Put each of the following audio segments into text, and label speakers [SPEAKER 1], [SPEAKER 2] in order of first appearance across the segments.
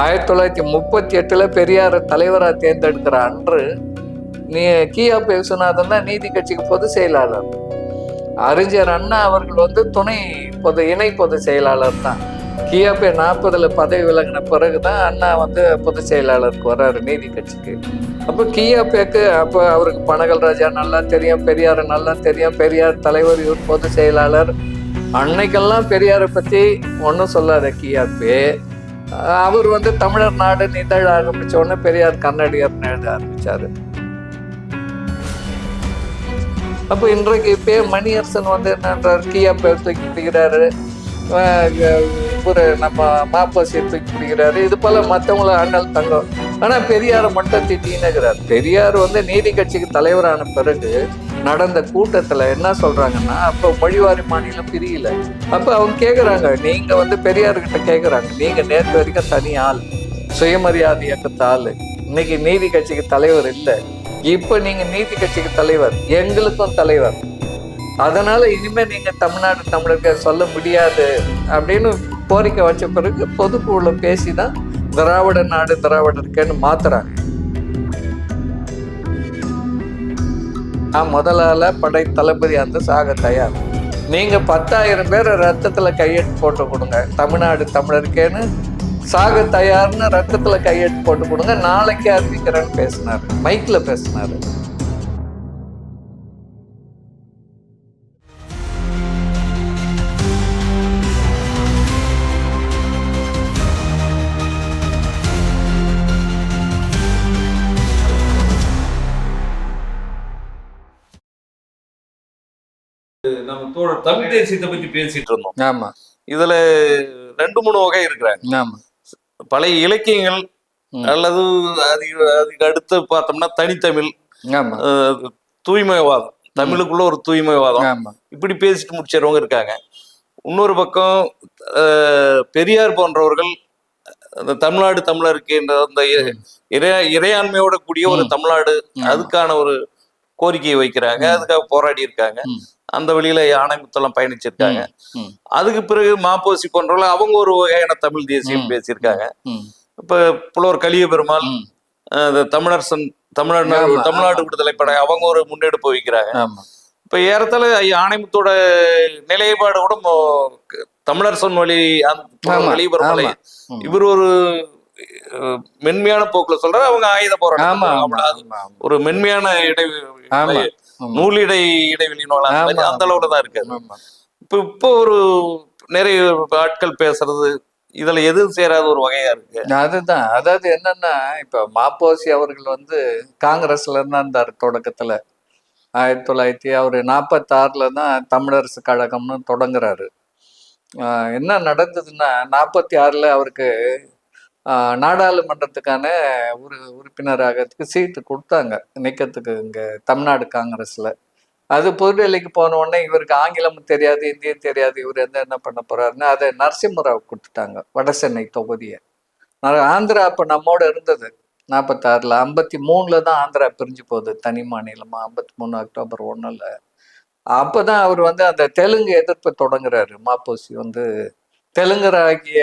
[SPEAKER 1] ஆயிரத்தி தொள்ளாயிரத்தி முப்பத்தி எட்டில் பெரியார் தலைவராக தேர்ந்தெடுக்கிற அன்று நீ கியா விஸ்வநாதன் தான் நீதி கட்சிக்கு பொது செயலாளர். அறிஞர் அண்ணா அவர்கள் வந்து துணை பொது இணை பொதுச் செயலாளர் தான். கியாபே நாற்பதுல பதவி விலகின பிறகுதான் அண்ணா வந்து பொதுச் செயலாளருக்கு வர்றாரு நீதி கட்சிக்கு. அப்போ கியாபேக்கு அப்போ அவருக்கு பனகல் ராஜா நல்லா தெரியும் பெரியார் நல்லா தெரியும் பெரியார் தலைவர் இவர் பொதுச் செயலாளர். அன்னைக்கெல்லாம் பெரியாரை பற்றி ஒன்றும் சொல்லாத கியாபே அவர் வந்து தமிழர் நாடு நிதழ ஆரம்பித்த உடனே பெரியார் கன்னடியர்னு எழுத ஆரம்பித்தார் அப்போ இன்றைக்கு இப்போ மணியரசன் வந்து என்னன்றார்? கியா பேர் தூக்கி பிடிக்கிறாரு. ஒரு நம்ம மாப்பசியை தூக்கி பிடிக்கிறாரு. இது போல் மற்றவங்கள அண்ணல் தங்கம். ஆனால் பெரியாரை மட்டும் திட்டினுக்கிறார் பெரியார் வந்து நீதி கட்சிக்கு தலைவரான பிறகு நடந்த கூட்டத்தில் என்ன சொல்றாங்கன்னா அப்போ மொழிவாரி மாநிலம் பிரியல. அப்போ அவங்க கேட்குறாங்க நீங்கள் வந்து பெரியார்கிட்ட கேட்குறாங்க நீங்கள் நேற்று வரைக்கும் தனி ஆள் சுயமரியாதை இயக்கத்த ஆள். இன்னைக்கு நீதி கட்சிக்கு தலைவர் இல்லை. இப்போ நீங்க நீதி கட்சிக்கு தலைவர் எங்களுக்கும் தலைவர். அதனால இனிமே நீங்க தமிழ்நாடு தமிழர்க சொல்ல முடியாது. அப்படின்னு கோரிக்கை வச்ச பிறகு பொதுக்குழுல பேசி தான் திராவிட நாடு திராவிடருக்கேன்னு மாத்துறாங்க. நான் முதலால் படை தளபதி அந்த சாக தயார். நீங்கள் பத்தாயிரம் பேர் ரத்தத்தில் கையெழுத்து போட்டு கொடுங்க. தமிழ்நாடு தமிழருக்கேன்னு சாக தயார்னு ரத்தத்தில் கையெழுத்து போட்டு கொடுங்க. நாளைக்கு அறிவிக்கிறேன்னு பேசினாரு. மைக்கில் பேசினாரு.
[SPEAKER 2] நம்ம தோழர் தமிழ் தேசியத்தை பத்தி பேசிட்டு இருந்தோம்.
[SPEAKER 1] ஆமா.
[SPEAKER 2] இதுல ரெண்டு மூணு வகை இருக்கிறாங்க.
[SPEAKER 1] ஆமா.
[SPEAKER 2] பழைய இலக்கியங்கள். அல்லது அதுக்கு அதுக்கு அடுத்து பார்த்தோம்னா தனித்தமிழ் தூய்மைவாதம். தமிழுக்குள்ள ஒரு தூய்மைவாதம். இப்படி பேசிட்டு முடிச்சவங்க இருக்காங்க. இன்னொரு பக்கம் பெரியார் போன்றவர்கள் அந்த தமிழ்நாடு தமிழருக்கு என்ற அந்த இ- இறை இறையாண்மையோட கூடிய ஒரு. தமிழ்நாடு. அதுக்கான ஒரு கோரிக்கையை வைக்கிறாங்க. அதுக்காக போராடி இருக்காங்க. அந்த வழியில யானை முத்தெல்லாம் பயணிச்சிருக்காங்க. அதுக்கு பிறகு மாப்போசி போன்றவர்கள் அவங்க ஒரு வகையான தமிழ் தேசியம். பேசியிருக்காங்க. இப்ப புலவர் கலிய பெருமாள் தமிழரசன் தமிழ்நாடு தமிழ்நாடு. விடுதலை படை அவங்க ஒரு முன்னெடுப்பு வைக்கிறாங்க இப்ப ஏறத்தாழ ஆணைமுத்தோட நிலைப்பாடு கூட தமிழரசன் வழி கலிய பெருமாளை. இவர் ஒரு மென்மையான போக்குல சொல்றாரு அவங்க ஆயுத போராட்டம் ஒரு மென்மையான இடை. நூலிடை இடைவெளி நூலாக
[SPEAKER 1] ஆமா.
[SPEAKER 2] அந்த அளவுல தான் இருக்கு. இப்ப இப்போ ஒரு நிறைய ஆட்கள் பேசுறது இதுல எதுவும் சேராத ஒரு வகையா இருக்கு.
[SPEAKER 1] அதுதான். அதாவது என்னன்னா இப்ப மாப்போசி அவர்கள் வந்து காங்கிரஸ்ல இருந்தா இருந்தார் தொடக்கத்துல. ஆயிரத்தி தொள்ளாயிரத்தி அவரு நாற்பத்தாறுல தான் தமிழரசு கழகம்னு தொடங்குறாரு. ஆஹ் என்ன நடந்ததுன்னா நாற்பத்தி ஆறுல அவருக்கு நாடாளுமன்றத்துக்கான ஒரு உறுப்பினராகிறதுக்கு சீட்டு கொடுத்தாங்க. நிற்கிறதுக்கு இங்கே தமிழ்நாடு காங்கிரஸில். அது புதுடெல்லிக்கு போன உடனே இவருக்கு ஆங்கிலமும் தெரியாது இந்தியும் தெரியாது. இவர் எந்த என்ன பண்ண போறாருன்னு அதை நரசிம்மராவ் கொடுத்துட்டாங்க வட சென்னை தொகுதியை ஆந்திரா அப்போ நம்மோட இருந்தது நாற்பத்தாறில் ஐம்பத்தி மூணில் தான் ஆந்திரா பிரிஞ்சு போகுது தனி மாநிலமாக ஐம்பத்தி மூணு அக்டோபர் ஒன்றில் அப்போ தான் அவர் வந்து அந்த தெலுங்கு எதிர்ப்பு தொடங்குறாரு. மாப்போசி வந்து தெலுங்கராகிய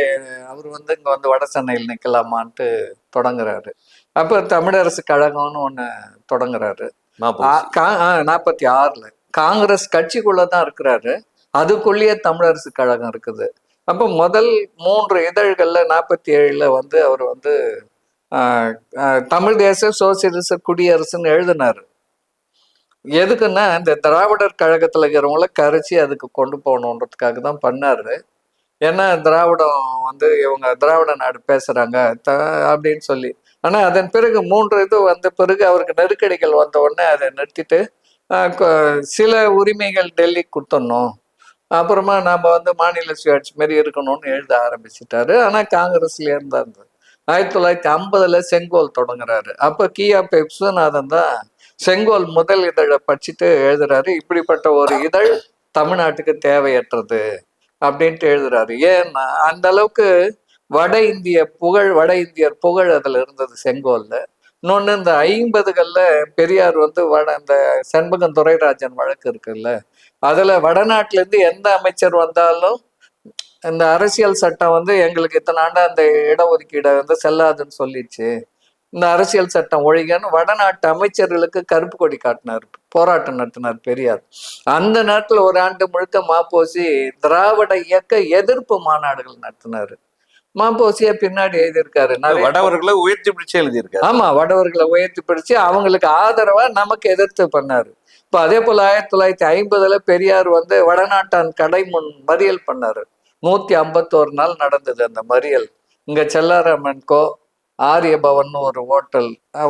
[SPEAKER 1] அவர் வந்து இங்க வந்து வட சென்னையில் நிக்கலாமான்ட்டு தொடங்குறாரு. அப்ப தமிழரசு கழகம்னு ஒண்ணு தொடங்குறாரு. நாற்பத்தி ஆறுல. காங்கிரஸ் கட்சிக்குள்ள தான் இருக்கிறாரு. அதுக்குள்ளேயே தமிழரசு கழகம் இருக்குது. அப்போ முதல் மூன்று இதழ்கள்ல நாற்பத்தி ஏழுல வந்து அவர் வந்து தமிழ் தேச சோசியலிச குடியரசுன்னு எழுதினாரு. எதுக்குன்னா இந்த திராவிடர் கழகத்துல இருக்கிறவங்கள கரைச்சி அதுக்கு கொண்டு போகணுன்றதுக்காக தான் பண்ணாரு. ஏன்னா திராவிடம் வந்து இவங்க திராவிட நாடு பேசுறாங்க த அப்படின்னு சொல்லி. ஆனா அதன் பிறகு மூன்று இது வந்த பிறகு அவருக்கு நெருக்கடிகள் வந்த உடனே அதை நிறுத்திட்டு சில உரிமைகள் டெல்லிக்கு கொடுத்துடணும். அப்புறமா நாம வந்து மாநில சுயாட்சி மாரி இருக்கணும்னு எழுத ஆரம்பிச்சிட்டாரு. ஆனா காங்கிரஸ்ல இருந்தாரு. ஆயிரத்தி தொள்ளாயிரத்தி ஐம்பதுல செங்கோல் தொடங்குறாரு. அப்ப கியா பே விஸ்வநாதன் தான் செங்கோல் முதல் இதழை படிச்சுட்டு எழுதுறாரு. இப்படிப்பட்ட ஒரு இதழ் தமிழ்நாட்டுக்கு தேவையற்றது. அப்படின்ட்டு எழுதுறாரு. ஏன்னா அந்த அளவுக்கு வட இந்திய புகழ் வட இந்தியர் புகழ் அதுல இருந்தது செங்கோல்ல. இன்னொன்னு இந்த ஐம்பதுகள்ல பெரியார் வந்து வட இந்த செண்பகம் துரைராஜன் வழக்கு இருக்குல்ல அதுல வடநாட்டிலேருந்து எந்த அமைச்சர் வந்தாலும் இந்த அரசியல் சட்டம் வந்து எங்களுக்கு இத்தனை ஆண்டா அந்த இடஒதுக்கீடை வந்து செல்லாதுன்னு சொல்லிடுச்சு இந்த அரசியல் சட்டம் ஒழிகன்னு வடநாட்டு அமைச்சர்களுக்கு கருப்பு கொடி காட்டினார். போராட்டம் நடத்தினார் பெரியார். அந்த நேரத்துல ஒரு ஆண்டு முழுக்க மாப்போசி திராவிட இயக்க எதிர்ப்பு மாநாடுகள் நடத்தினாரு. மாப்போசிய பின்னாடி எழுதியிருக்காரு.
[SPEAKER 2] வடவர்களை உயர்த்தி பிடிச்சு எழுதியிருக்காரு.
[SPEAKER 1] ஆமா வடவர்களை உயர்த்தி பிடிச்சு அவங்களுக்கு ஆதரவா நமக்கு எதிர்த்து பண்ணாரு. இப்ப அதே போல ஆயிரத்தி தொள்ளாயிரத்தி ஐம்பதுல பெரியார் வந்து வடநாட்டான் கடை முன் மறியல் பண்ணாரு. நூத்தி ஐம்பத்தோரு நாள் நடந்தது அந்த மறியல். இங்க செல்லாராமன் ஆரியபவன் ஒரு ஹோட்டல். அஹ்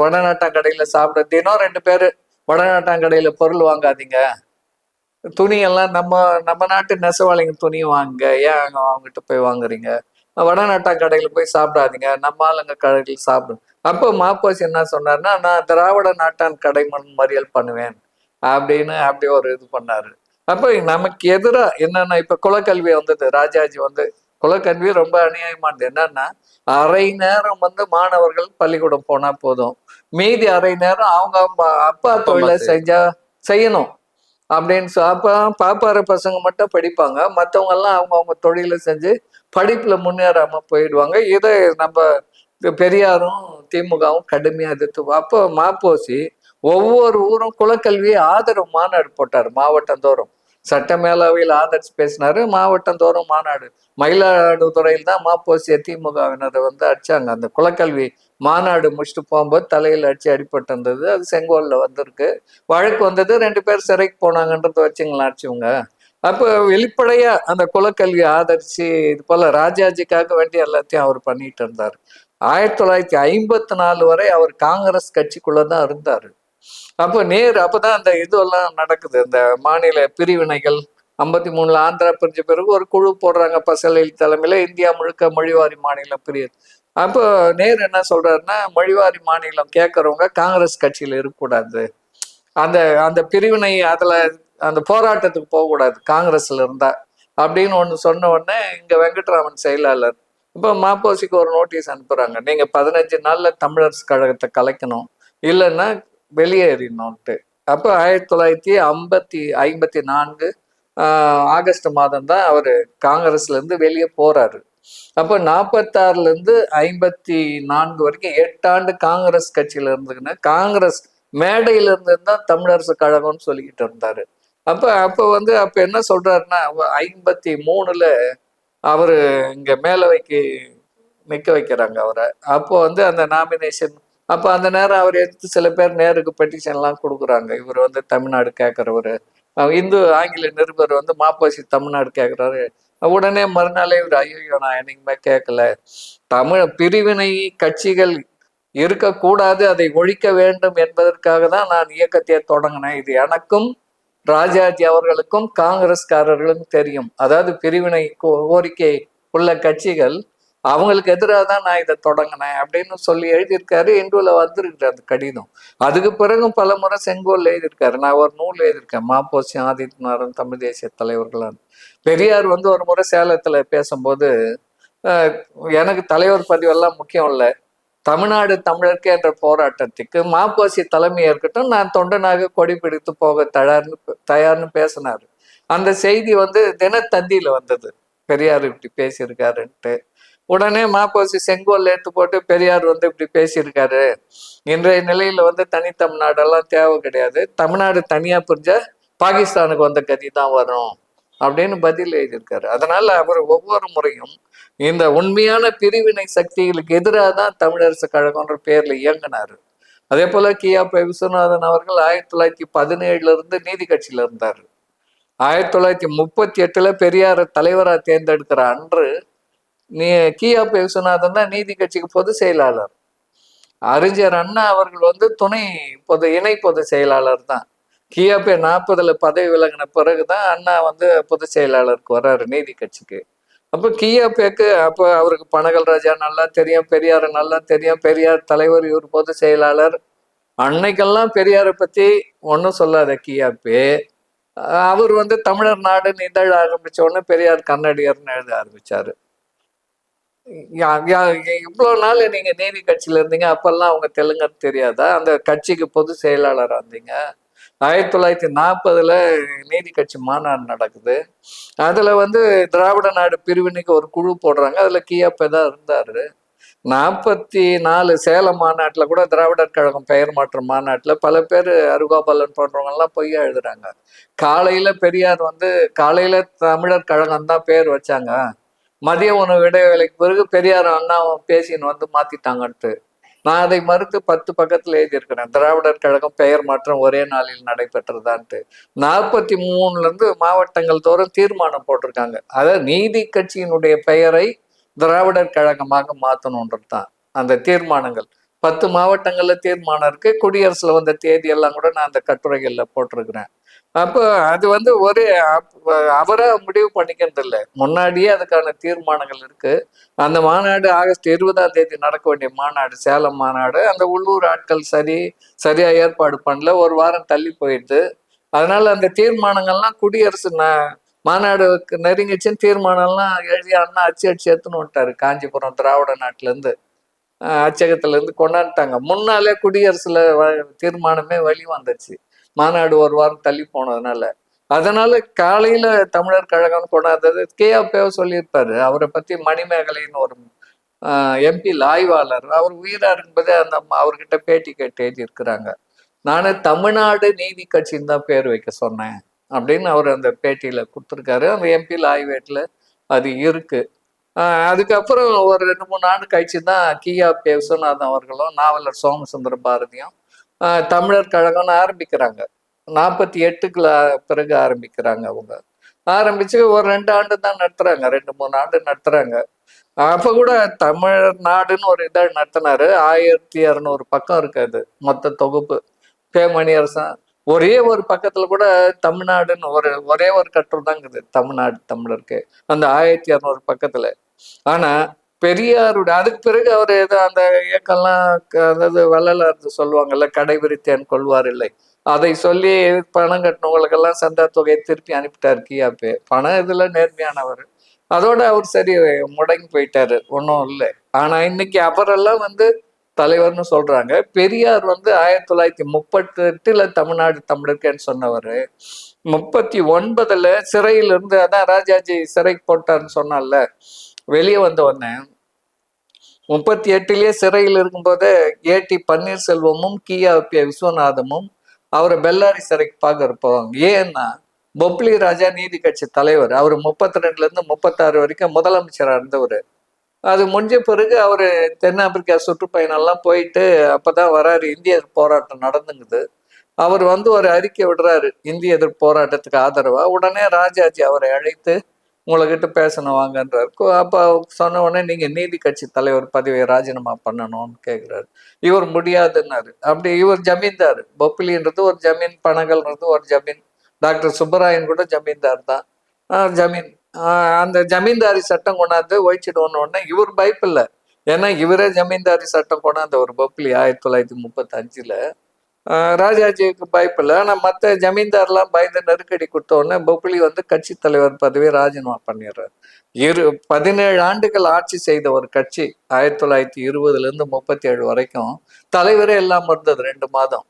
[SPEAKER 1] கடையில சாப்பிட தினம் ரெண்டு பேரு வடநாட்டான் கடையில பொருள் வாங்காதீங்க. துணியெல்லாம் நம்ம நம்ம நாட்டு நெசவாளிங்க துணி வாங்குங்க ஏன் அங்க அவங்ககிட்ட போய் வாங்குறீங்க? வடநாட்டா கடையில போய் சாப்பிடாதீங்க. நம்ம ஆளுங்க கடையில் சாப்பிடும் அப்போ மாப்போசி என்ன சொன்னார்னா நான் திராவிட நாட்டான் கடை மண் மறியல் பண்ணுவேன். அப்படின்னு அப்படி ஒரு இது பண்ணாரு. அப்போ நமக்கு எதிரா என்னன்னா இப்போ குலக்கல்வி வந்தது. ராஜாஜி வந்து குலக்கல்வி ரொம்ப அநியாயமானது. என்னன்னா அரை நேரம் வந்து மாணவர்கள் பள்ளிக்கூடம் போனா போதும். மீதி அரை நேரம் அவங்க அப்பா- அப்பா தொழிலை. செஞ்சா செய்யணும். அப்படின்னு சொ அப்ப பாப்பார பசங்க மட்டும் படிப்பாங்க. மத்தவங்க எல்லாம் அவங்க அவங்க தொழிலை செஞ்சு படிப்புல முன்னேறாம போயிடுவாங்க. இதை நம்ம பெரியாரும் திமுகவும் கடுமையா எதிர்த்து அப்போ மாப்போசி ஒவ்வொரு ஊரும் குலக்கல்வியை ஆதரவு மாநாடு போட்டார் மாவட்டந்தோறும். சட்ட மேலவையில் ஆதரிச்சு பேசினாரு. மாவட்டந்தோறும் மாநாடு. மயிலாடுதுறையில் தான் மாப்போசிய திமுகவினரை வந்து அடிச்சாங்க. அந்த குலக்கல்வி மாநாடு முடிச்சுட்டு போகும்போது தலையில் அடிச்சு அடிபட்டு இருந்தது அது செங்கோலில் வந்திருக்கு. வழக்கு வந்தது. ரெண்டு பேர் சிறைக்கு போனாங்கன்றது வச்சுங்களா அடிச்சவங்க அப்போ வெளிப்படையா அந்த குலக்கல்வி ஆதரிச்சு இது போல ராஜாஜிக்காக வேண்டி எல்லாத்தையும் அவர் பண்ணிட்டு இருந்தார். ஆயிரத்தி தொள்ளாயிரத்தி ஐம்பத்தி நாலு வரை அவர் காங்கிரஸ் கட்சிக்குள்ளே தான் இருந்தார். அப்போ நேரு அப்போதான் அந்த இதுவெல்லாம் நடக்குது. இந்த மாநில பிரிவினைகள் ஐம்பத்தி மூணுல ஆந்திரா பிரிஞ்ச பிறகு ஒரு குழு போடுறாங்க பசலில் தலைமையில இந்தியா முழுக்க மொழிவாரி மாநிலம் பிரியுது. அப்போ நேரு என்ன சொல்றாருன்னா மொழிவாரி மாநிலம் கேட்கறவங்க காங்கிரஸ் கட்சியில இருக்கக்கூடாது. அந்த அந்த பிரிவினை அதுல அந்த போராட்டத்துக்கு போகக்கூடாது காங்கிரஸ்ல இருந்தா. அப்படின்னு ஒன்று சொன்ன உடனே இங்க வெங்கட்ராமன் செயலாளர் இப்போ மாப்போசிக்கு ஒரு நோட்டீஸ் அனுப்புறாங்க. நீங்க பதினஞ்சு நாள்ல தமிழரசு கழகத்தை கலைக்கணும். இல்லைன்னா வெளியேறினோன்ட்டு. அப்போ ஆயிரத்தி தொள்ளாயிரத்தி ஐம்பத்தி ஐம்பத்தி நான்கு ஆகஸ்ட் மாதம் தான் அவர் காங்கிரஸ்ல இருந்து வெளியே போறாரு. அப்போ நாற்பத்தாறுல இருந்து ஐம்பத்தி நான்கு வரைக்கும் எட்டாண்டு காங்கிரஸ் கட்சியில இருந்துக்குன்னு காங்கிரஸ் மேடையில இருந்து தான் தமிழரசு கழகம்னு சொல்லிக்கிட்டு இருந்தார். அப்போ அப்போ வந்து அப்போ என்ன சொல்றாருன்னா ஐம்பத்தி மூணுல அவர் இங்க மேலவைக்கு நிற்க வைக்கிறாங்க அவரை. அப்போ வந்து அந்த நாமினேஷன் அப்போ அந்த நேரம் அவர் எடுத்து சில பேர் நேருக்கு பெட்டிஷன்லாம் கொடுக்குறாங்க. இவர் வந்து தமிழ்நாடு கேட்குறவர். இந்து ஆங்கில நிருபர் வந்து மாப்பாசி தமிழ்நாடு கேட்குறாரு. உடனே மறுநாளே இவர் ஐயோ நான் என்னைக்குமே கேட்கல. தமிழ் பிரிவினை கட்சிகள் இருக்கக்கூடாது. அதை ஒழிக்க வேண்டும் என்பதற்காக தான் நான் இயக்கத்தை தொடங்கினேன். இது எனக்கும் ராஜாஜி அவர்களுக்கும் காங்கிரஸ்காரர்களுக்கும் தெரியும். அதாவது பிரிவினை கோ- கோரிக்கை உள்ள கட்சிகள் அவங்களுக்கு எதிராக தான் நான் இதை தொடங்கினேன் அப்படின்னு சொல்லி எழுதியிருக்காரு. இந்துல வந்திருக்கு அந்த கடிதம். அதுக்கு பிறகும் பல முறை செங்கோல் எழுதியிருக்காரு. நான் ஒரு நூல் எழுதியிருக்கேன். மாப்போசி ஆதித்யநாதன் தமிழ் தேசிய தலைவர்களான் பெரியார் வந்து ஒரு முறை சேலத்தில் பேசும்போது எனக்கு தலைவர் பதிவெல்லாம் முக்கியம் இல்லை. தமிழ்நாடு தமிழர்க்கே என்ற போராட்டத்துக்கு மாப்போசி தலைமை இருக்கட்டும் நான் தொண்டனாக கொடி பிடித்து போக தயார்னு தயார்னு பேசினாரு. அந்த செய்தி வந்து தினத்தந்தியில் வந்தது. பெரியார் இப்படி பேசியிருக்காருன்ட்டு. உடனே மாப்போசி செங்கோல் எடுத்து போட்டு பெரியார் வந்து இப்படி பேசியிருக்காரு. இன்றைய நிலையில வந்து தனித்தமிழ்நாடெல்லாம் தேவை கிடையாது. தமிழ்நாடு தனியா பிரிஞ்சா பாகிஸ்தானுக்கு வந்த கதி தான் வரும் அப்படின்னு பதில் எழுதியிருக்காரு. அதனால அவர் ஒவ்வொரு முறையும் இந்த உண்மையான பிரிவினை சக்திகளுக்கு எதிராக தான் தமிழரசு கழகம்ன்ற பேர்ல இயங்கினாரு. அதே போல கியா விஸ்வநாதன் அவர்கள் ஆயிரத்தி தொள்ளாயிரத்தி பதினேழுல இருந்து நீதி கட்சியில இருந்தார். ஆயிரத்தி தொள்ளாயிரத்தி முப்பத்தி எட்டுல பெரியார தலைவராக தேர்ந்தெடுக்கிற அன்று நீ கியா விஸ்வநாதன் தான் நீதி கட்சிக்கு பொதுச் செயலாளர். அறிஞர் அண்ணா அவர்கள் வந்து துணை பொது இணை பொது செயலாளர் தான். கியாபே நாற்பதுல பதவி விலகின பிறகுதான் அண்ணா வந்து பொதுச் செயலாளருக்கு வர்றாரு நீதி கட்சிக்கு. அப்போ கியாபேக்கு அப்போ அவருக்கு பனகல் ராஜா நல்லா தெரியும் பெரியார் நல்லா தெரியும் பெரியார் தலைவர் இவர் பொதுச் செயலாளர். அன்னைக்கெல்லாம் பெரியாரை பத்தி ஒன்றும் சொல்லாத கியாபே அவர் வந்து தமிழர் நாடுன்னு இதழ ஆரம்பிச்ச உடனே பெரியார் கன்னடியர்னு எழுத ஆரம்பிச்சாரு. இவ்வளோ நாள் நீங்கள் நீதி கட்சியில் இருந்தீங்க. அப்பெல்லாம் அவங்க தெலுங்கர் தெரியாதா? அந்த கட்சிக்கு பொது செயலாளராக இருந்தீங்க. ஆயிரத்தி தொள்ளாயிரத்தி நாற்பதுல நீதி கட்சி மாநாடு நடக்குது. அதில் வந்து திராவிட நாடு பிரிவினைக்கு ஒரு குழு போடுறாங்க. அதில் கியாப்பே தான் இருந்தார். நாற்பத்தி நாலு சேலம் மாநாட்டில் கூட திராவிடர் கழகம் பெயர் மாற்றம் மாநாட்டில் பல பேர் அருகாபாலன் போன்றவங்கெல்லாம் பொய்யா எழுதுறாங்க. காலையில் பெரியார் வந்து காலையில் தமிழர் கழகம் தான் பேர் வச்சாங்க. மதிய உணவு இடைவேளைக்கு பிறகு பெரியார் அண்ணா பேசின்னு வந்து மாத்திட்டாங்கன்ட்டு நான் அதை மறுத்து பத்து பக்கத்துல எழுதியிருக்கிறேன். திராவிடர் கழகம் பெயர் மாற்றம் ஒரே நாளில் நடைபெற்றதான்ட்டு. நாற்பத்தி மூணுல இருந்து மாவட்டங்கள் தோறும் தீர்மானம் போட்டிருக்காங்க. அதாவது நீதி கட்சியினுடைய பெயரை திராவிடர் கழகமாக மாத்தணுன்றது தான். அந்த தீர்மானங்கள். பத்து மாவட்டங்கள்ல தீர்மானம் இருக்கு. குடியரசுல வந்த தேதி எல்லாம் கூட நான் அந்த கட்டுரைகள்ல போட்டிருக்கிறேன். அப்போ அது வந்து ஒரு அப்- முடிவு பண்ணிக்கிறது இல்லை முன்னாடியே அதுக்கான தீர்மானங்கள் இருக்கு. அந்த மாநாடு ஆகஸ்ட் இருபதாம் தேதி நடக்க வேண்டிய மாநாடு சேலம் மாநாடு அந்த உள்ளூர் ஆட்கள் சரி சரியா ஏற்பாடு பண்ணல. ஒரு வாரம் தள்ளி போயிடுது. அதனால அந்த தீர்மானங்கள்லாம் குடியரசு ந- மாநாடுக்கு நெருங்கிச்சின்னு தீர்மானம்லாம் எழுதி அண்ணா அச்சு அடிச்சு எடுத்துன்னு வந்துட்டாரு. காஞ்சிபுரம் திராவிட நாட்டிலேருந்து. அச்சகத்துல இருந்து கொண்டாந்துட்டாங்க. முன்னாலே குடியரசுல வ- தீர்மானமே வழி வந்துச்சு மாநாடு ஒரு வாரம் தள்ளி போனதுனால. அதனால காலையில தமிழர் கழகம் கொண்டாந்தது கே அப்பேவ சொல்லியிருப்பாரு. அவரை பத்தி மணிமேகலைன்னு ஒரு எம்பி ஆய்வாளர். அவர் உயிரா இருக்கும்போதே அந்த அம்மா அவர்கிட்ட பேட்டி கேட்டு எழுதியிருக்கிறாங்க. நானே தமிழ்நாடு நீதி கட்சின்னு தான் பேர் வைக்க சொன்னேன் அப்படின்னு அவர் அந்த பேட்டியில கொடுத்துருக்காரு. அந்த எம்பி ஆய்வேட்டில் அது இருக்கு. ஆஹ் அதுக்கப்புறம் ஒரு ரெண்டு மூணு ஆண்டு கழிச்சு தான் கியா பே விஸ்வநாதன் அவர்களும் நாவலர் சோமசுந்தர பாரதியும் தமிழர் கழகம்னு ஆரம்பிக்கிறாங்க. நாற்பத்தி எட்டுக்குள்ள பிறகு ஆரம்பிக்கிறாங்க அவங்க. ஆரம்பிச்சு ஒரு ரெண்டு ஆண்டு தான் நடத்துறாங்க. ரெண்டு மூணு ஆண்டு நடத்துறாங்க. அப்ப கூட தமிழர் நாடுன்னு ஒரு இதழ் நடத்தினாரு. ஆயிரத்தி இரநூறு பக்கம் இருக்காது மொத்த தொகுப்பு. பேமணி அரசன் ஒரே ஒரு பக்கத்துல கூட தமிழ்நாடுன்னு ஒரு ஒரே ஒரு கட்டுரை தான் இருக்குது தமிழ்நாடு தமிழருக்கு. அந்த ஆயிரத்தி இரநூறு பக்கத்துல. ஆனா பெரியாருடைய அதுக்கு பிறகு அவர் ஏதோ அந்த இயக்கம்லாம் அதாவது வள்ளலார் சொல்லுவாங்கல்ல கடைபிடித்தேன் கொள்வார் இல்லை. அதை சொல்லி பணம் கட்டினவங்களுக்கெல்லாம் சந்தா தொகையை திருப்பி அனுப்பிட்டார் கியாப்பே பணம் இதுல நேர்மையானவர். அதோட அவர் சரி முடங்கி போயிட்டாரு. ஒன்றும் இல்லை. ஆனா இன்னைக்கு அவரெல்லாம் வந்து தலைவர்னு சொல்றாங்க. பெரியார் வந்து ஆயிரத்தி தொள்ளாயிரத்தி முப்பத்தி எட்டுல தமிழ்நாடு தமிழர்கன்னு சொன்னவர். முப்பத்தி ஒன்பதுல சிறையில இருந்து அதான் ராஜாஜி சிறைக்கு போட்டாருன்னு சொன்னார்ல. வெளியே வந்த உடனே முப்பத்தி எட்டுலயே சிறையில் இருக்கும்போது ஏடி பன்னீர்செல்வமும் கியா பி விஸ்வநாதமும் அவரை பெல்லாரி சிறைக்கு பார்க்க போவாங்க. ஏன்னா பொப்ளி ராஜா நீதி கட்சி தலைவர் அவர் முப்பத்தி ரெண்டுல இருந்து முப்பத்தாறு வரைக்கும் முதலமைச்சராக இருந்தவர். அது முடிஞ்ச பிறகு அவர் தென்னாப்பிரிக்கா சுற்றுப்பயணம் எல்லாம் போயிட்டு அப்பதான் வராரு இந்திய எதிர்ப்பு போராட்டம் நடந்துங்குது. அவர் வந்து ஒரு அறிக்கை விடுறாரு இந்திய எதிர்ப்பு போராட்டத்துக்கு ஆதரவா. உடனே ராஜாஜி அவரை அழைத்து உங்ககிட்ட பேசணும் வாங்கன்றார். அப்போ சொன்ன உடனே நீங்க நீதி கட்சி தலைவர் பதவியை ராஜினாமா பண்ணணும்னு கேட்குறாரு இவர் முடியாதுன்னாரு. அப்படி இவர் ஜமீன்தார். பொப்பிலின்றது ஒரு ஜமீன் பணங்கள்ன்றது ஒரு ஜமீன். டாக்டர் சுப்பராயன் கூட ஜமீன்தார் தான். ஆஹ் ஜமீன். ஆஹ் அந்த ஜமீன்தாரி சட்டம் கொண்டாந்து ஒழிச்சிடுவோன்னு உடனே இவர் பயப்பில்லை. ஏன்னா இவரே ஜமீன்தாரி சட்டம் கொண்டாந்த ஒரு பொப்பிலி ஆயிரத்தி தொள்ளாயிரத்தி முப்பத்தஞ்சில் ராஜாஜிக்கு பயப்பில்லை ஆனால் மற்ற ஜமீன்தார்லாம் பயந்து நெருக்கடி கொடுத்தோடனே பொப்பிலி வந்து கட்சி தலைவர் பதவியை ராஜினாமா பண்ணிடுறாரு. இரு பதினேழு ஆண்டுகள் ஆட்சி செய்த ஒரு கட்சி ஆயிரத்தி தொள்ளாயிரத்தி இருபதுலேருந்து முப்பத்தி ஏழு வரைக்கும் தலைவரே எல்லாம் இருந்தது ரெண்டு மாதம்.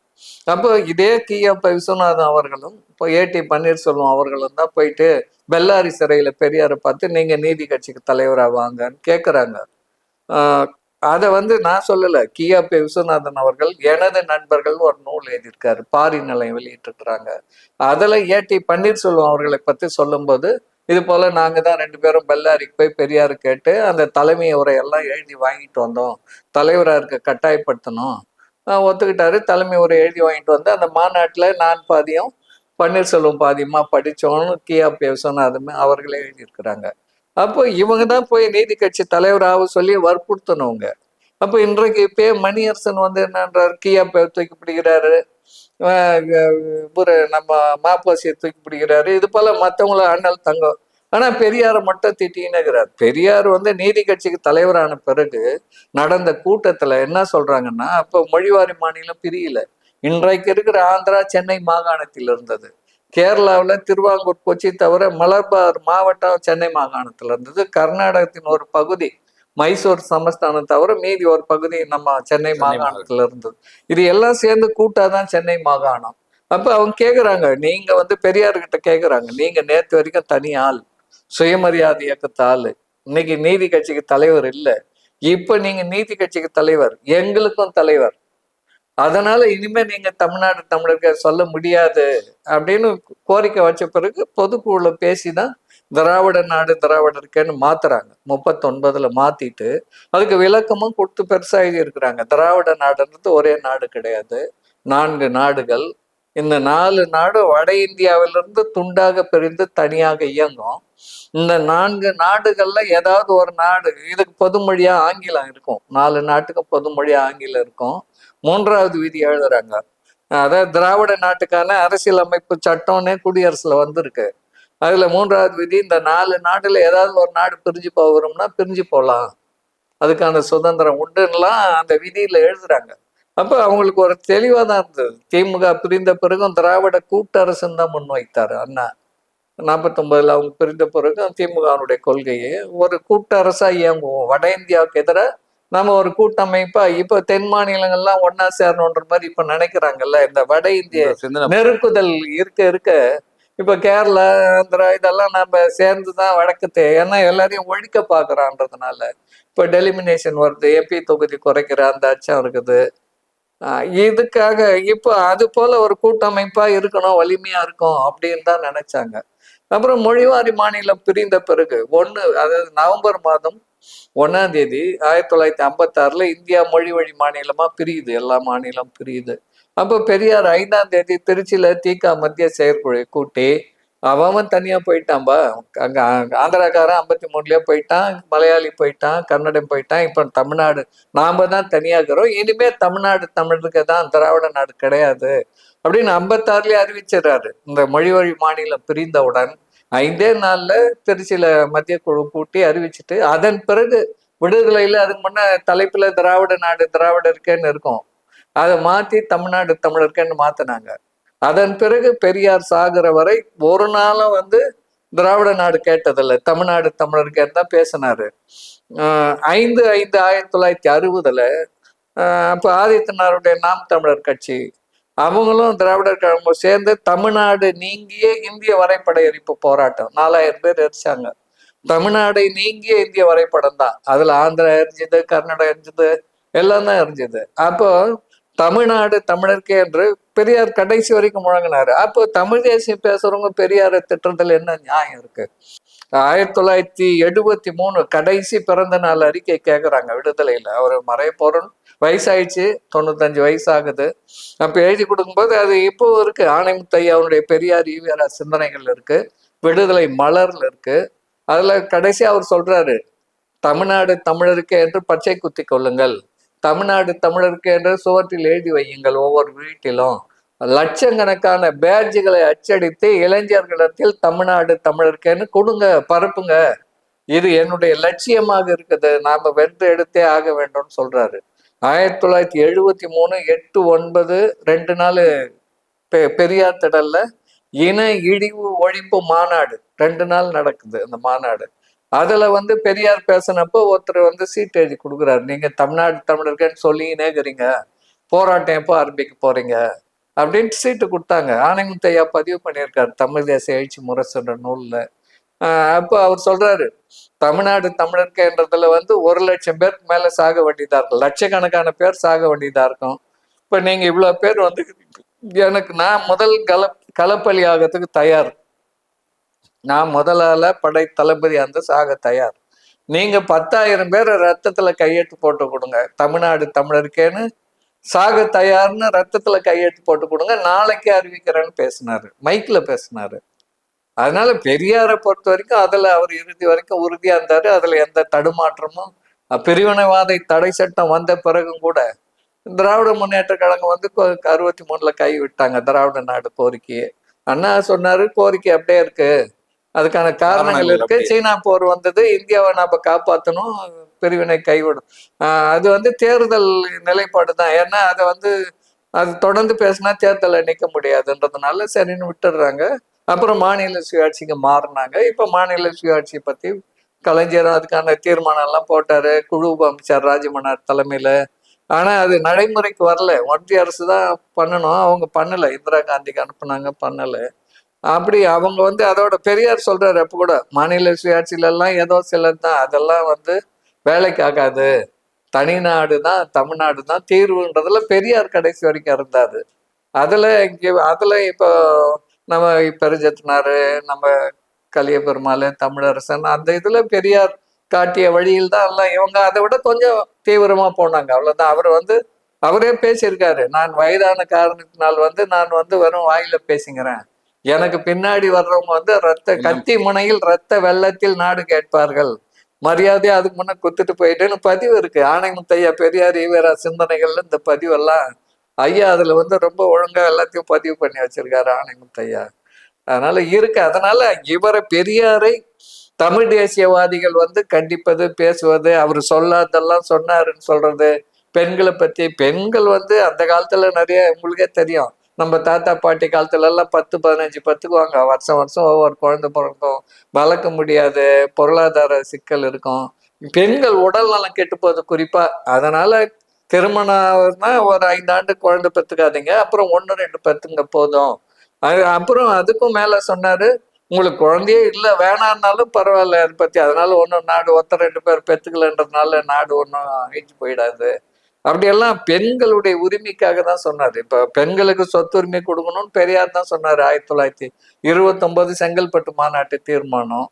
[SPEAKER 1] அப்போ இதே கியப்ப விஸ்வநாதன் அவர்களும் இப்போ ஏடி பன்னீர்செல்வம் அவர்களும் தான் போயிட்டு பெல்லாரி சிறையில் பெரியாரை பார்த்து நீங்கள் நீதி கட்சிக்கு தலைவராக வாங்கன்னு கேட்குறாங்க அதை வந்து நான் சொல்லல. கியாபி விஸ்வநாதன் அவர்கள் எனது நண்பர்கள் ஒரு நூல் எழுதியிருக்காரு. பாரி நிலையம் வெளியிட்டிருக்கிறாங்க. அதில் ஏடி பன்னீர்செல்வம் அவர்களை பற்றி சொல்லும்போது இது போல நாங்க தான் ரெண்டு பேரும் பெல்லாரிக்கு போய் பெரியார் கேட்டு அந்த தலைமை உரையெல்லாம் எழுதி வாங்கிட்டு வந்தோம். தலைவரா இருக்க கட்டாயப்படுத்தணும். ஒத்துக்கிட்டாரு. தலைமை உரை எழுதி வாங்கிட்டு வந்து அந்த மாநாட்டில் நான் பாதியும் பன்னீர்செல்வம் பாதியமாக படித்தோன்னு கியா பே விஸ்வநாதன் அவர்களே எழுதியிருக்கிறாங்க. அப்போ இவங்க தான் போய் நீதி கட்சி தலைவராக சொல்லி வற்புறுத்தணுங்க. அப்போ இன்றைக்கு பே மணியரசன் வந்து என்னன்றார்? கியா தூக்கி பிடிக்கிறாரு. இவரு நம்ம மாப்பாசியை தூக்கி பிடிக்கிறாரு. இது போல மற்றவங்கள அண்ணல் தங்கம். ஆனால் பெரியாரை மட்டும் திட்டினுங்கிறார் பெரியார் வந்து நீதி கட்சிக்கு தலைவரான பிறகு நடந்த கூட்டத்தில் என்ன சொல்றாங்கன்னா அப்போ மொழிவாரி மாநிலம் பிரியல. இன்றைக்கு இருக்கிற ஆந்திரா சென்னை மாகாணத்தில் இருந்தது. கேரளாவுல திருவாங்கூர் கொச்சி தவிர மலபார் மாவட்டம் சென்னை மாகாணத்துல இருந்தது. கர்நாடகத்தின் ஒரு பகுதி மைசூர் சமஸ்தானம் தவிர மீதி ஒரு பகுதி நம்ம சென்னை மாகாணத்துல இருந்தது. இது எல்லாம் சேர்ந்து கூட்டாதான் சென்னை மாகாணம். அப்ப அவங்க கேக்குறாங்க நீங்க வந்து பெரியார்கிட்ட கேக்குறாங்க நீங்க நேத்து வரைக்கும் தனி ஆள் சுயமரியாதை இயக்கத்து ஆளு. இன்னைக்கு நீதி கட்சிக்கு தலைவர் இல்ல. இப்ப நீங்க நீதி கட்சிக்கு தலைவர் எங்களுக்கும் தலைவர். அதனால இனிமே நீங்க தமிழ்நாடு தமிழர்கள் சொல்ல முடியாது அப்படின்னு கோரிக்கை வச்ச பிறகு பொதுக்குழுல பேசிதான் திராவிட நாடு திராவிடருக்கேன்னு மாத்துறாங்க. முப்பத்தொன்பதுல மாத்திட்டு அதுக்கு விளக்கமும் கொடுத்து பெருசா இருக்கிறாங்க திராவிட நாடுன்றது ஒரே நாடு கிடையாது. நான்கு நாடுகள். இந்த நாலு நாடு வட இந்தியாவிலிருந்து துண்டாக பிரிந்து தனியாக இயங்கும். இந்த நான்கு நாடுகள்ல ஏதாவது ஒரு நாடு இதுக்கு பொதுமொழியா ஆங்கிலம் இருக்கும். நாலு நாட்டுக்கும் பொதுமொழியா ஆங்கிலம் இருக்கும். மூன்றாவது விதி எழுதுறாங்க. அதாவது திராவிட நாட்டுக்கான அரசியல் அமைப்பு சட்டம்னே குடியரசுல வந்திருக்கு. அதுல மூன்றாவது விதி இந்த நாலு நாடுல ஏதாவது ஒரு நாடு பிரிஞ்சு போகிறோம்னா பிரிஞ்சு போகலாம் அதுக்கான சுதந்திரம் உண்டுன்னெலாம் அந்த விதியில எழுதுறாங்க. அப்ப அவங்களுக்கு ஒரு தெளிவா தான் இருந்தது. திமுக பிரிந்த பிறகும் திராவிட கூட்டரசுன்னு தான் முன்வைத்தாரு அண்ணா. நாற்பத்தொன்பதுல அவங்க பிரிந்த பிறகும் திமுகவுடைய கொள்கையை ஒரு கூட்டரசா இயங்குவோம். வட இந்தியாவுக்கு எதிராக நம்ம ஒரு கூட்டமைப்பா இப்ப தென் மாநிலங்கள்லாம் ஒன்னா சேரணுன்ற மாதிரி இப்ப நினைக்கிறாங்கல்ல இந்த வட இந்திய நெருக்குதல் இருக்க இருக்க இப்ப கேரளா ஆந்திரா இதெல்லாம் நம்ம சேர்ந்து தான் வழக்கத்தை ஏன்னா எல்லாரையும் ஒழிக்க பாக்குறான்றதுனால. இப்ப டெலிமினேஷன் வருது எம்பி தொகுதி குறைக்கிற அந்த அச்சம் இருக்குது. இதுக்காக இப்போ அது போல ஒரு கூட்டமைப்பா இருக்கணும் வலிமையா இருக்கும் அப்படின்னு தான் நினைச்சாங்க. அப்புறம் மொழிவாரி மாநிலம் பிரிந்த பிறகு ஒண்ணு அதாவது நவம்பர் மாதம் ஒன்றாம் தேதி ஆயிரத்தி தொள்ளாயிரத்தி ஐம்பத்தாறில் இந்தியா மொழி வழி மாநிலமா பிரியுது எல்லா மாநிலம் பிரியுது. அப்போ பெரியார் ஐந்தாம் தேதி திருச்சியில் தீகா மத்திய செயற்குழு கூட்டி அவன் தனியா போயிட்டான்பா அங்க ஆந்திராக்காரன் ஐம்பத்தி மூணுலேயே போயிட்டான் மலையாளி போயிட்டான் கன்னடம் போயிட்டான் இப்போ தமிழ்நாடு. நாம தான் தனியா இருக்கிறோம் இனிமே தமிழ்நாடு தமிழுக்கு தான் திராவிட நாடு கிடையாது. அப்படின்னு ஐம்பத்தாறுலேயே அறிவிச்சிடறாரு. இந்த மொழி வழி மாநிலம் பிரிந்தவுடன் ஐந்தே நாள்ல திருச்சியில மத்திய குழு கூட்டி அறிவிச்சிட்டு அதன் பிறகு விடுதலையில அதுக்கு முன்ன தலைப்புல திராவிட நாடு திராவிடருக்கேன்னு இருக்கும். அதை மாத்தி தமிழ்நாடு தமிழருக்கேன்னு மாத்தினாங்க. அதன் பிறகு பெரியார் சாகிற வரை ஒரு நாளும் வந்து திராவிட நாடு கேட்டதில்லை. தமிழ்நாடு தமிழருக்கேன்னு தான் பேசினாரு. ஐந்து ஐந்து ஆயிரத்தி தொள்ளாயிரத்தி அறுபதுல அப்போ ஆதித்தனாருடைய நாம் தமிழர் கட்சி அவங்களும் திராவிடர் கழகம் சேர்ந்து தமிழ்நாடு நீங்கிய இந்திய வரைபட எரிப்பு போராட்டம். நாலாயிரம் பேர் எரிச்சாங்க. தமிழ்நாடு நீங்கிய இந்திய வரைபடம் தான். அதுல ஆந்திரா எரிஞ்சது கர்நாடகா எரிஞ்சது எல்லாம் தான் எரிஞ்சது. அப்போ தமிழ்நாடு தமிழர்க்கே என்று பெரியார் கடைசி வரைக்கும் முழங்கினாரு. அப்போ தமிழ் தேசியம் பேசுறவங்க பெரியாரை திட்டுறதுல என்ன நியாயம் இருக்கு? ஆயிரத்தி தொள்ளாயிரத்தி எழுபத்தி மூணு கடைசி பிறந்த நாள் அறிக்கை கேட்குறாங்க விடுதலையில. அவர் மறைய போறோம் வயசாயிடுச்சு தொண்ணூத்தஞ்சு வயசு ஆகுது அப்போ எழுதி கொடுக்கும்போது அது இப்போ இருக்கு. ஆணைமுத்தையா அவனுடைய பெரியார் ஈவேரா சிந்தனைகள் இருக்கு. விடுதலை மலர்ல இருக்கு. அதுல கடைசி அவர் சொல்றாரு தமிழ்நாடு தமிழருக்கு என்று பச்சை குத்தி கொள்ளுங்கள். தமிழ்நாடு தமிழருக்கு என்று சுவற்றில் எழுதி வையுங்கள் ஒவ்வொரு வீட்டிலும். லட்சக்கணக்கான பேட்ஜுகளை அச்சடித்து இளைஞர்களிடத்தில் தமிழ்நாடு தமிழருக்கேன்னு கொடுங்க பரப்புங்க. இது என்னுடைய லட்சியமாக இருக்குது. நாம வென்று எடுத்தே ஆக வேண்டும்னு சொல்றாரு. ஆயிரத்தி தொள்ளாயிரத்தி எழுபத்தி மூணு எட்டு ஒன்பது ரெண்டு நாள் பெ பெரியார் திடல்ல இன இழிவு ஒழிப்பு மாநாடு. ரெண்டு நாள் நடக்குது அந்த மாநாடு. அதுல வந்து பெரியார் பேசினப்போ ஒருத்தர் வந்து சீட் எழுதி கொடுக்குறாரு. நீங்க தமிழ்நாடு தமிழர்கள்னு சொல்லினே இருக்கிறீங்க. போராட்டம் எப்போ ஆரம்பிக்க போறீங்க? அப்படின்ட்டு சீட்டு கொடுத்தாங்க. ஆணைமுத்தையா பதிவு பண்ணியிருக்காரு. தமிழ் தேச எழுச்சி முரசுன்ற நூலில். அப்போ அவர் சொல்றாரு தமிழ்நாடு தமிழர்கன்றதுல வந்து ஒரு லட்சம் பேருக்கு மேல சாக வேண்டியதா இருக்கும் லட்சக்கணக்கான பேர் சாக வேண்டியதா இருக்கும் இப்ப நீங்க இவ்வளவு பேர் வந்து எனக்கு நான் முதல் கல களப்பலி ஆகிறதுக்கு தயார். நான் முதலால படை தளபதி அந்த சாக தயார். நீங்க பத்தாயிரம் பேர் ரத்தத்துல கையெழுத்து போட்டு கொடுங்க. தமிழ்நாடு தமிழருக்கேன்னு சாக தயார்னு ரத்தத்துல கையெழுத்து போட்டு கொடுங்க. நாளைக்கே அறிவிக்கிறேன்னு பேசினாரு. மைக்ல பேசினாரு. அதனால பெரியாரை பொறுத்த வரைக்கும் அதுல அவர் இறுதி வரைக்கும் உறுதியா இருந்தாரு. அதுல எந்த தடுமாற்றமும் பிரிவினைவாதை தடை சட்டம் வந்த பிறகும் கூட திராவிட முன்னேற்ற கழகம் வந்து அறுபத்தி மூணுல கை விட்டாங்க திராவிட நாடு கோரிக்கையை. அண்ணா சொன்னாரு கோரிக்கை அப்படியே இருக்கு. அதுக்கான காரணங்கள் இருக்கு. சீனா போர் வந்தது. இந்தியாவை நாம காப்பாத்தணும். பிரிவினை கைவிடும் அது வந்து தேர்தல் நிலைப்பாடு தான். ஏன்னா அதை வந்து அது தொடர்ந்து பேசினா தேர்தலை நிற்க முடியாதுன்றதுனால சரின்னு விட்டுடுறாங்க. அப்புறம் மாநில சுயாட்சிக்கு மாறினாங்க. இப்போ மாநில சுயாட்சியை பற்றி கலைஞர் அதுக்கான தீர்மானம் எல்லாம் போட்டார். குழு அமைச்சர் ராஜமன்னார் தலைமையில். ஆனால் அது நடைமுறைக்கு வரல. ஒன்றிய அரசு தான் பண்ணணும். அவங்க பண்ணலை. இந்திரா காந்திக்கு அனுப்புனாங்க பண்ணலை. அப்படி அவங்க வந்து அதோட பெரியார் சொல்றாரு அப்போ கூட மாநில சுயாட்சியிலெல்லாம் ஏதோ சிலர் தான். அதெல்லாம் வந்து வேலைக்கு ஆகாது தனிநாடு தான் தமிழ்நாடு தான் தீர்வுன்றதுல பெரியார் கடைசி வரைக்கும் இருந்தாரு. அதில் இங்கே அதில் இப்போ நம்ம பெருஞ்சத்தினாரு நம்ம கலிய பெருமாள் தமிழரசன் அந்த இதுல பெரியார் காட்டிய வழியில் தான் எல்லாம் இவங்க அதை விட கொஞ்சம் தீவிரமா போனாங்க. அவ்வளவுதான். அவர் வந்து அவரே பேசியிருக்காரு. நான் வயதான காரணத்தினால் வந்து நான் வந்து வெறும் வாயில பேசிக்கிறேன் எனக்கு பின்னாடி வர்றவங்க வந்து ரத்த கத்தி முனையில் ரத்த வெள்ளத்தில் நாடு கேட்பார்கள். மரியாதையா அதுக்கு முன்ன குத்துட்டு போயிட்டேன்னு பதிவு இருக்கு. ஆணைமுத்தையா பெரியார் ஈவேரா சிந்தனைகள்ல இந்த பதிவெல்லாம் ஐயா அதுல வந்து ரொம்ப ஒழுங்கா எல்லாத்தையும் பதிவு பண்ணி வச்சிருக்காரு ஆணைமுத்தையா அதனால இருக்கு. அதனால இவரை பெரியாரை தமிழ் தேசியவாதிகள் வந்து கண்டிப்பது பேசுவது அவர் சொல்லாதெல்லாம் சொன்னாருன்னு சொல்றது பெண்களை பத்தி பெண்கள் வந்து அந்த காலத்துல நிறைய உங்களுக்கே தெரியும். நம்ம தாத்தா பாட்டி காலத்துல எல்லாம் பத்து பதினஞ்சு பத்துக்குவாங்க வருஷம் வருஷம் ஒவ்வொரு குழந்தை பிறக்கும். வளர்க்க முடியாது. பொருளாதார சிக்கல் இருக்கும். பெண்கள் உடல் நலம் கெட்டு போகுது குறிப்பா. அதனால திருமணம்னா ஒரு ஐந்தாண்டு குழந்தை பெற்றுக்காதீங்க. அப்புறம் ஒன்று ரெண்டு பெற்றுங்க போதும். அப்புறம் அதுக்கும் மேல சொன்னாரு உங்களுக்கு குழந்தையே இல்லை வேணான்னாலும் பரவாயில்ல அதை பத்தி. அதனால ஒன்றும் நாடு ஒத்த ரெண்டு பேர் பெற்றுக்கலன்றதுனால நாடு ஒன்றும் அழிஞ்சு போயிடாது. அப்படியெல்லாம் பெண்களுடைய உரிமைக்காக தான் சொன்னார். இப்போ பெண்களுக்கு சொத்துரிமை கொடுக்கணும்னு பெரியார் தான் சொன்னார் ஆயிரத்தி தொள்ளாயிரத்தி இருபத்தொன்பது செங்கல்பட்டு மாநாட்டு தீர்மானம்.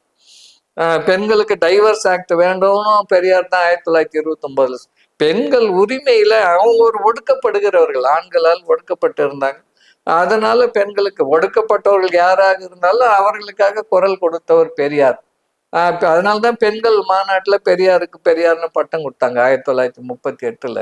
[SPEAKER 1] பெண்களுக்கு டைவர்ஸ் ஆக்ட் வேண்டும்னு பெரியார் தான் ஆயிரத்தி தொள்ளாயிரத்தி இருபத்தொம்போதுல பெண்கள் உரிமையில அவங்க ஒரு ஒடுக்கப்படுகிறவர்கள் ஆண்களால் ஒடுக்கப்பட்டு இருந்தாங்க அதனால பெண்களுக்கு ஒடுக்கப்பட்டவர்கள் யாராக இருந்தாலும் அவர்களுக்காக குரல் கொடுத்தவர் பெரியார். அதனால்தான் பெண்கள் மாநாட்டில் பெரியாருக்கு பெரியார்னு பட்டம் கொடுத்தாங்க ஆயிரத்தி தொள்ளாயிரத்தி முப்பத்தி எட்டுல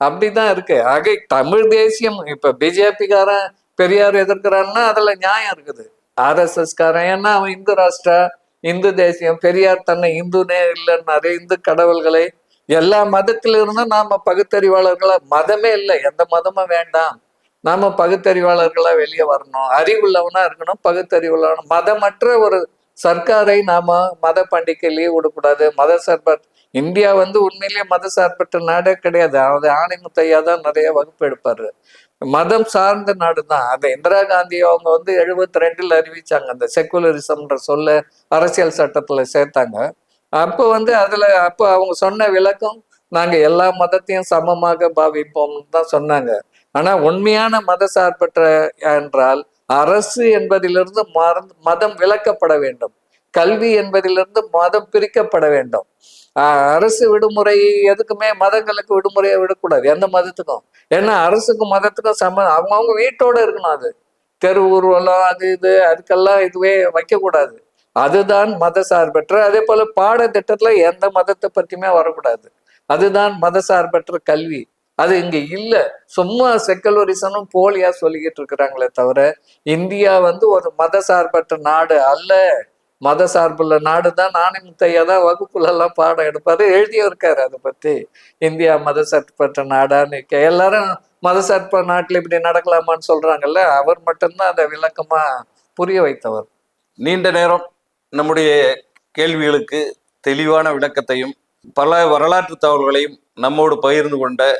[SPEAKER 1] அப்படிதான் இருக்கு. ஆக தமிழ் தேசியம் இப்ப பிஜேபிக்காரன் பெரியார் எதிர்க்கிறான்னா அதுல நியாயம் இருக்குது. ஆர்எஸ்எஸ் காரன் ஏன்னா அவன் இந்து ராஷ்டிரா இந்து தேசியம் பெரியார் தன்னை இந்துனே இல்லைன்னாரு இந்து கடவுள்களை எல்லா மதத்தில இருந்தும் நாம பகுத்தறிவாளர்களா? மதமே இல்லை. எந்த மதமும் வேண்டாம். நாம பகுத்தறிவாளர்களா வெளியே வரணும். அறிவுள்ளவனா இருக்கணும் பகுத்தறிவுள்ளவனும் மதமற்ற ஒரு சர்க்காரை நாம மத பண்டிகை லீவ் விடக்கூடாது. மத சார்பற்ற இந்தியா வந்து உண்மையிலேயே மத சார்பற்ற நாடே கிடையாது. அது ஆணைமுத்தையா தான் நிறைய வகுப்பு எடுப்பாரு. மதம் சார்ந்த நாடு தான் அந்த இந்திரா காந்தி அவங்க வந்து எழுபத்தி ரெண்டுல அறிவிச்சாங்க. அந்த செக்குலரிசம்ன்ற சொல்ல அரசியல் சட்டத்துல சேர்த்தாங்க. அப்போ வந்து அதுல அப்போ அவங்க சொன்ன விளக்கம் நாங்க எல்லா மதத்தையும் சமமாக பாவிப்போம்னு தான் சொன்னாங்க. ஆனா உண்மையான மத சார்பற்ற என்றால் அரசு என்பதிலிருந்து மறந்து மதம் விலக்கப்பட வேண்டும். கல்வி என்பதிலிருந்து மதம் பிரிக்கப்பட வேண்டும். அரசு விடுமுறை எதுக்குமே மதங்களுக்கு விடுமுறையை விடக்கூடாது. எந்த மதத்துக்கும்? ஏன்னா அரசுக்கும் மதத்துக்கும் சம அவங்கவுங்க வீட்டோட இருக்கணும் அது. தெரு ஊர்வலம் அது இது அதுக்கெல்லாம் இதுவே வைக்கக்கூடாது. அதுதான் மத சார்பற்ற அதே போல பாடத்திட்டத்துல எந்த மதத்தை பத்தியுமே வரக்கூடாது. அதுதான் மத சார்பற்ற கல்வி. அது இங்க இல்ல. சும்மா செக்கலோரிசனும் போலியா சொல்லிக்கிட்டு இருக்கிறாங்களே தவிர இந்தியா வந்து ஒரு மத சார்பற்ற நாடு அல்ல. மத சார்புள்ள நாடு தான் நாணிமுத்தையா தான் வகுப்புல எல்லாம் பாடம் எடுப்பாரு. எழுதியும் இருக்காரு அதை பத்தி. இந்தியா மத சார்பற்ற நாடான்னு கே- எல்லாரும் மத சார்ப நாட்டுல இப்படி நடக்கலாமான்னு சொல்றாங்கல்ல அவர் மட்டும்தான் அதை விளக்கமா புரிய வைத்தவர்.
[SPEAKER 2] நீண்ட நேரம் நம்முடைய கேள்விகளுக்கு தெளிவான விளக்கத்தையும் பல வரலாற்று தகவல்களையும் நம்மோடு பகிர்ந்து கொண்ட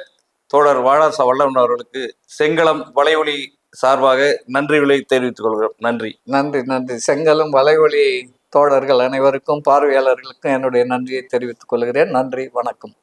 [SPEAKER 2] தோழர் வாழாச வல்லவன் அவர்களுக்கு செங்களம் வலைவழி சார்பாக நன்றிகளை தெரிவித்துக் கொள்கிறோம். நன்றி.
[SPEAKER 1] நன்றி நன்றி. செங்கலும் வலைவழி தோழர்கள் அனைவருக்கும் பார்வையாளர்களுக்கும் என்னுடைய நன்றியை தெரிவித்துக் கொள்கிறேன். நன்றி வணக்கம்.